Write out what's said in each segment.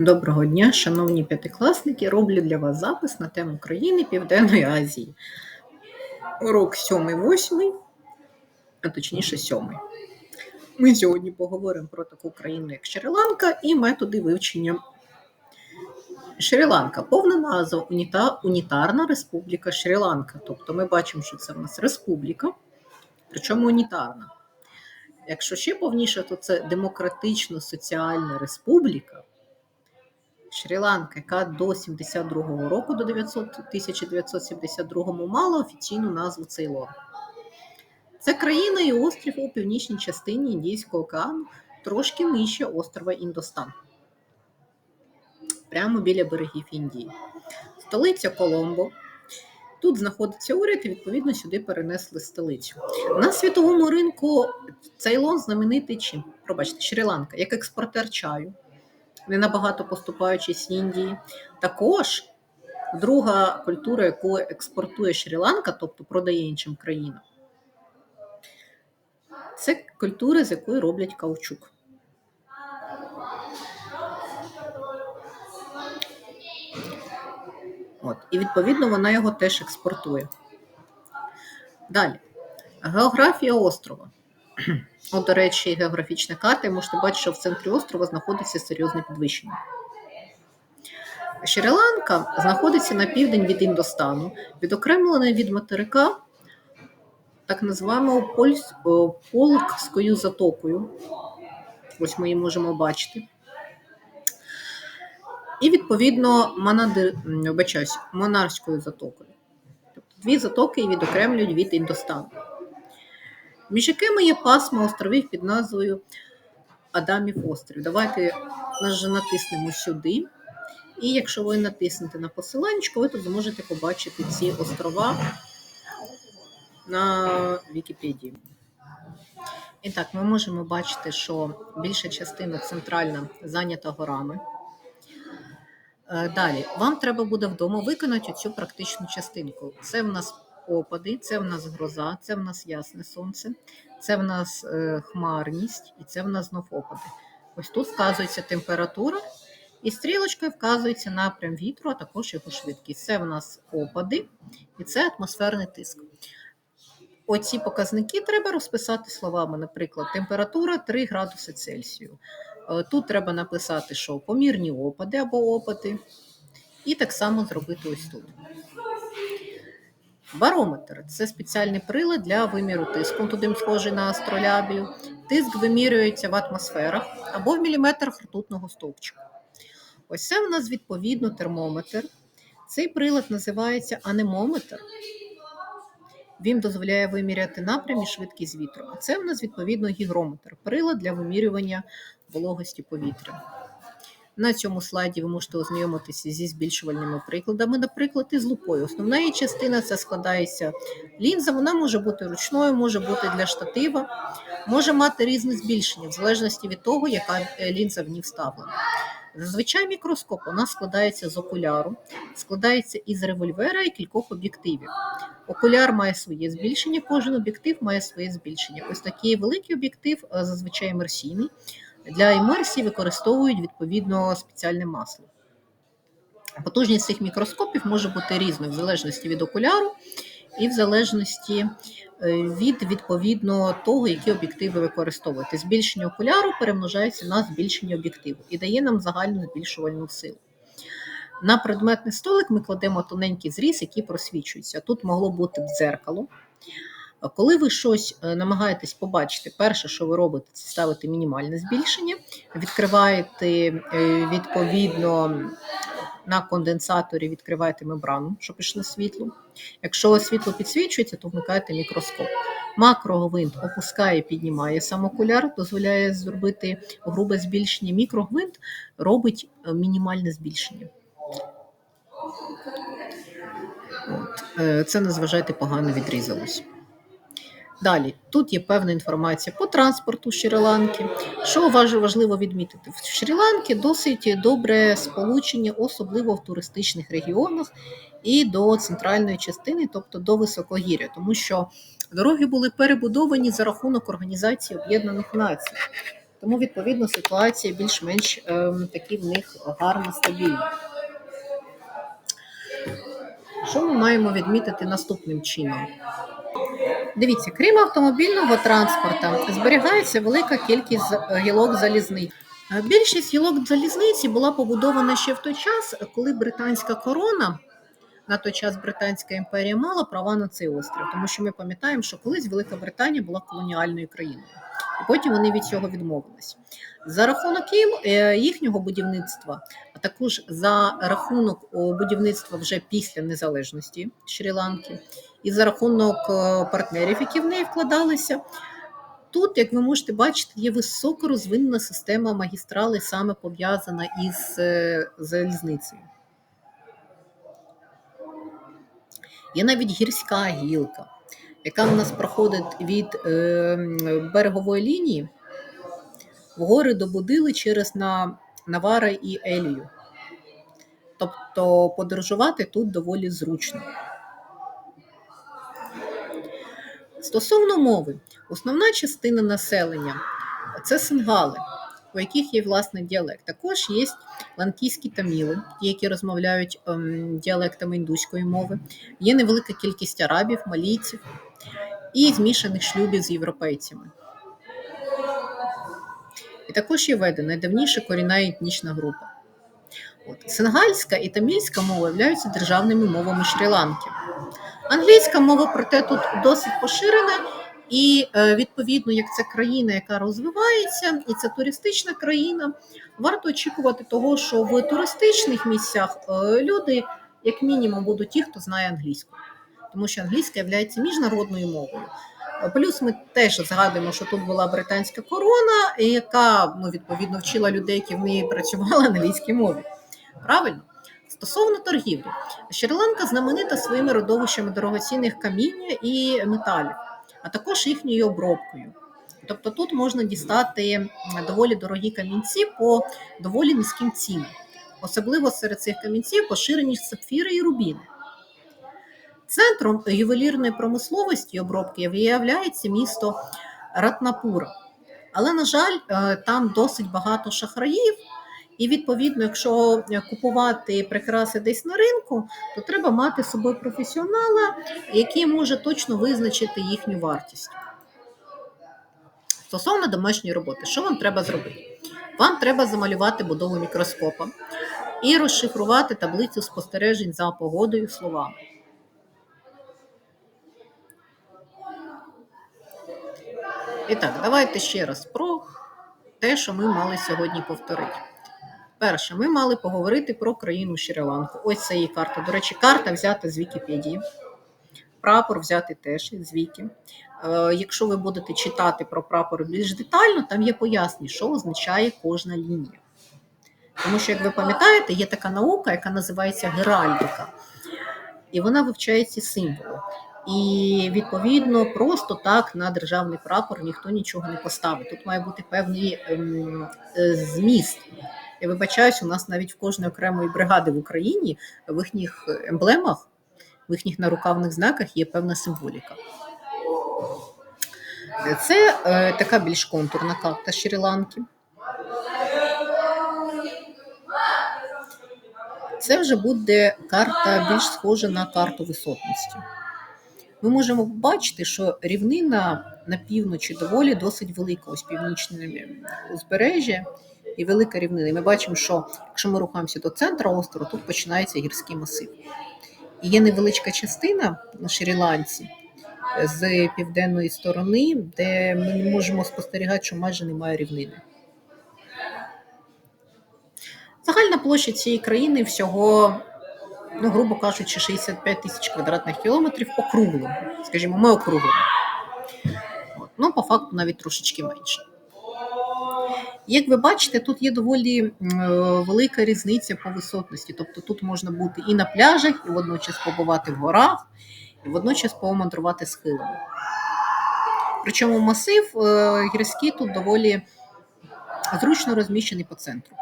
Доброго дня, шановні п'ятикласники. Роблю для вас запис на тему країни Південної Азії. Урок 7-8, а точніше 7. Ми сьогодні поговоримо про таку країну, як Шрі-Ланка, і методи вивчення. Шрі-Ланка повна назва Уніта, Унітарна Республіка Шрі-Ланка. Тобто ми бачимо, що це в нас республіка, причому унітарна. Якщо ще повніше, то це Демократично-Соціальна Республіка. Шрі-Ланка, яка до 72-го року, до 900, 1972 мала офіційну назву Цейлон. Це країна і острів у північній частині Індійського океану, трошки нижче острова Індостан, прямо біля берегів Індії. Столиця Коломбо. Тут знаходиться уряд, і відповідно сюди перенесли столицю. На світовому ринку Цейлон знаменитий чим? Пробачте, Шрі-Ланка, як експортер чаю не набагато поступаючись Індії. Також друга культура, яку експортує Шрі-Ланка, тобто продає іншим країнам, це культура, з якої роблять каучук. От, І відповідно вона його теж експортує. Далі. Географія острова. От, до речі, географічна карта, і можете бачити, що в центрі острова знаходиться серйозне підвищення. Шрі-Ланка знаходиться на південь від Індостану, відокремлена від материка так називаємо Полкською затокою. Ось ми її можемо бачити. І, відповідно, вибачаюсь, Монарською затокою. Тобто дві затоки відокремлюють від Індостану між якими є пасма островів під назвою Адамів острів. Давайте натиснемо сюди. І якщо ви натиснете на посиланнячко, ви тут зможете побачити ці острова на Вікіпедії. І так, ми можемо бачити, що більша частина центральна зайнята горами. Е, далі, вам треба буде вдома виконати цю практичну частинку. Це в нас опади, це в нас гроза, це в нас ясне сонце, це в нас е, хмарність і це в нас знов опади. Ось тут вказується температура, і стрілочкою вказується напрям вітру, а також його швидкість. Це в нас опади і це атмосферний тиск. Оці показники треба розписати словами, наприклад, температура 3 градуси Цельсію. Е, тут треба написати, що помірні опади або опади, і так само зробити ось тут. Барометр це спеціальний прилад для виміру тиску. Туди схожий на астролябію. Тиск вимірюється в атмосферах або в міліметрах ртутного стовпчика. Ось це в нас відповідно термометр. Цей прилад називається анемометр. Він дозволяє виміряти напрям і швидкість вітру. А це в нас відповідно гігрометр прилад для вимірювання вологості повітря. На цьому слайді ви можете ознайомитися зі збільшувальними прикладами, наприклад, із лупою. Основна її частина це складається лінза, вона може бути ручною, може бути для штатива, може мати різне збільшення, в залежності від того, яка е, лінза в ній вставлена. Зазвичай мікроскоп у нас складається з окуляру, складається із револьвера і кількох об'єктивів. Окуляр має своє збільшення, кожен об'єктив має своє збільшення. Ось такий великий об'єктив, е, зазвичай імерсійний. Для імерсії використовують відповідно спеціальне масло. Потужність цих мікроскопів може бути різною в залежності від окуляру і в залежності е, від відповідно того, які об'єктиви використовуєте. Збільшення окуляру перемножається на збільшення об'єктиву і дає нам загальну збільшувальну силу. На предметний столик ми кладемо тоненький зріз, який просвічується. Тут могло бути дзеркало. Коли ви щось е, намагаєтесь побачити, перше, що ви робите, це ставити мінімальне збільшення, відкриваєте е, відповідно на конденсаторі, відкриваєте мембрану, щоб пішло світло. Якщо світло підсвічується, то вмикаєте мікроскоп. Макрогвинт опускає, піднімає сам окуляр, дозволяє зробити грубе збільшення. Мікрогвинт робить е, мінімальне збільшення. От. Це не зважайте, погано відрізалось. Далі, тут є певна інформація по транспорту Шрі-Ланки. Що важливо відмітити? В Шрі-Ланки досить добре сполучення, особливо в туристичних регіонах і до центральної частини, тобто до високогір'я, тому що дороги були перебудовані за рахунок Організації Об'єднаних Націй. Тому, відповідно, ситуація більш-менш ем, такі в них гарна, стабільна. Що ми маємо відмітити наступним чином? Дивіться, крім автомобільного транспорту, зберігається велика кількість гілок залізниць. Е, Більшість гілок залізниці була побудована ще в той час, коли британська корона, на той час Британська імперія мала права на цей острів, тому що ми пам'ятаємо, що колись Велика Британія була колоніальною країною, і потім вони від цього відмовились. За рахунок е, їхнього будівництва, а також за рахунок будівництва вже після незалежності Шрі-Ланки, і за рахунок е, партнерів, які в неї вкладалися. Тут, як ви можете бачити, є високо розвинена система магістрали, саме пов'язана із е, залізницею. Є навіть гірська гілка, яка в нас проходить від е, берегової лінії в гори до Будили через на, Навара і Елію. Тобто подорожувати тут доволі зручно. Стосовно мови, основна частина населення це сингали, у яких є власний діалект. Також є ланкійські таміли, які розмовляють ем, діалектами індуської мови. Є невелика кількість арабів, малійців і змішаних шлюбів з європейцями. І також є веде найдавніша корінна етнічна група. От. Сенгальська і тамільська мова являються державними мовами Шрі-Ланки. Англійська мова, проте, тут досить поширена, і е, відповідно, як це країна, яка розвивається, і це туристична країна, варто очікувати того, що в туристичних місцях е, люди, як мінімум, будуть ті, хто знає англійську, тому що англійська є міжнародною мовою. Плюс ми теж згадуємо, що тут була британська корона, яка ну, відповідно вчила людей, які в неї працювали англійській мові. Правильно? Стосовно торгівлі, Шрі-Ланка знаменита своїми родовищами дорогоцінних каміння і металів, а також їхньою обробкою. Тобто тут можна дістати доволі дорогі камінці по доволі низьким цінам. Особливо серед цих камінців поширені сапфіри і рубіни. Центром ювелірної промисловості і обробки виявляється місто Ратнапура. Але, на жаль, е, там досить багато шахраїв, і відповідно, якщо е, купувати прикраси десь на ринку, то треба мати з собою професіонала, який може точно визначити їхню вартість. Стосовно домашньої роботи, що вам треба зробити? Вам треба замалювати будову мікроскопа і розшифрувати таблицю спостережень за погодою словами. І так, давайте ще раз про те, що ми мали сьогодні повторити. Перше, ми мали поговорити про країну Шрі-Ланку. Ось це її карта. До речі, карта взята з Вікіпедії. Прапор взяти теж з Вікі. Е, Якщо ви будете читати про прапор більш детально, там є пояснення, що означає кожна лінія. Тому що, як ви пам'ятаєте, є така наука, яка називається геральдика, і вона вивчає ці символи. І відповідно просто так на державний прапор ніхто нічого не поставить. Тут має бути певний ем, е, зміст. Я вибачаюсь, у нас навіть в кожної окремої бригади в Україні в їхніх емблемах, в їхніх нарукавних знаках є певна символіка. Це е, така більш контурна карта Шрі-Ланки. Це вже буде карта більш схожа на карту висотності. Ми можемо побачити, що рівнина на півночі доволі досить велика, ось північне узбережжя і велика рівнина. І ми бачимо, що якщо ми рухаємося до центру острова, тут починається гірський масив. І є невеличка частина на Шрі-Ланці з південної сторони, де ми не можемо спостерігати, що майже немає рівнини. Загальна площа цієї країни всього, ну, грубо кажучи, 65 тисяч квадратних кілометрів округло. Скажімо, ми округлимо. Ну, по факту навіть трошечки менше. Як ви бачите, тут є доволі е, велика різниця по висотності. Тобто тут можна бути і на пляжах, і водночас побувати в горах, і водночас помандрувати схилами. Причому масив е, гірський тут доволі зручно розміщений по центру.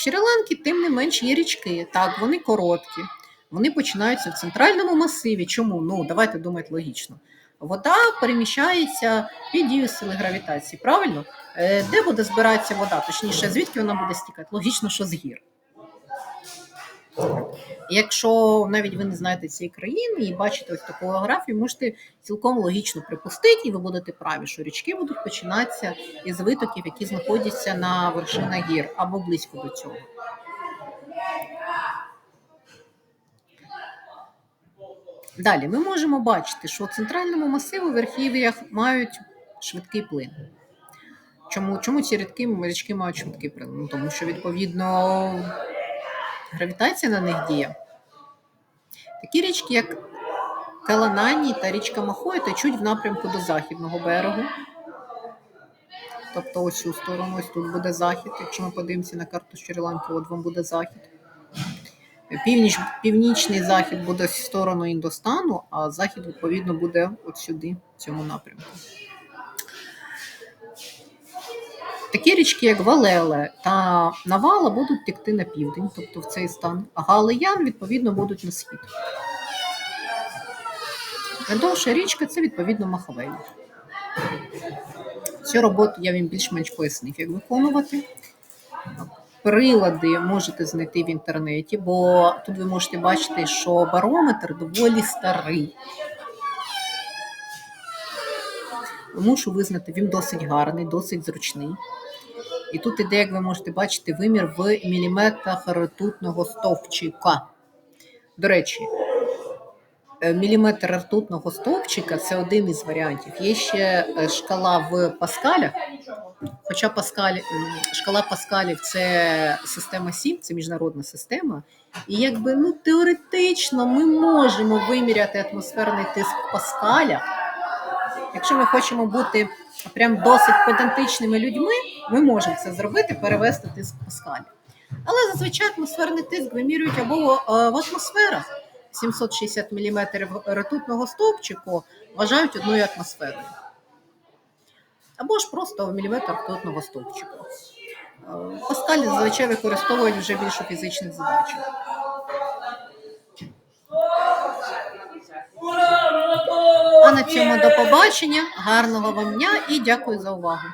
В Шрі-Ланці, тим не менш, є річки. Так, вони короткі. Вони починаються в центральному масиві. Чому? Ну, давайте думати логічно. вода переміщається під дією сили гравітації. Правильно? Е, Де буде збиратися вода? Точніше, звідки вона буде стікати? Логічно, що з гір. Якщо навіть ви не знаєте цієї країни і бачите ось таку географію, можете цілком логічно припустити, і ви будете праві, що річки будуть починатися із витоків, які знаходяться на вершинах гір або близько до цього. Далі ми можемо бачити, що у центральному масиву верхів'ях мають швидкий плин. Чому, чому ці рідки річки мають швидкий плин? Ну, тому що, відповідно, гравітація на них діє. Такі річки, як Каланані та річка Махой, течуть в напрямку до західного берегу. Тобто ось цю сторону, ось тут буде захід. Якщо ми подивимося на карту Шрі-Ланки, от вам буде захід. Північ, північний захід буде в сторону Індостану, а захід, відповідно, буде от сюди, в цьому напрямку. Такі річки, як Валеле та Навала, будуть текти на південь, тобто в цей стан, а Галиян, відповідно, будуть на схід. Найдовша річка це, відповідно, Махавелі. Цю роботу я вам більш-менш пояснив, як виконувати. Прилади можете знайти в інтернеті, бо тут ви можете бачити, що барометр доволі старий. Мушу визнати, він досить гарний, досить зручний. І тут іде, як ви можете бачити, вимір в міліметрах ртутного стовпчика. До речі, е, міліметр ртутного стовпчика це один із варіантів. Є ще е, шкала в паскалях. Хоча Паскаль, шкала Паскалів це система 7, це міжнародна система. І якби ну теоретично ми можемо виміряти атмосферний тиск в Паскалях. Якщо ми хочемо бути прям досить педантичними людьми, ми можемо це зробити, перевести тиск в Паскалі. Але зазвичай атмосферний тиск вимірюють або е, в атмосферах 760 мм ртутного стовпчику вважають одною атмосферою. Або ж просто в міліметр ртутного стовпчику. Е, Паскалі зазвичай використовують вже більш у фізичних задачах. А на цьому до побачення, гарного вам дня і дякую за увагу.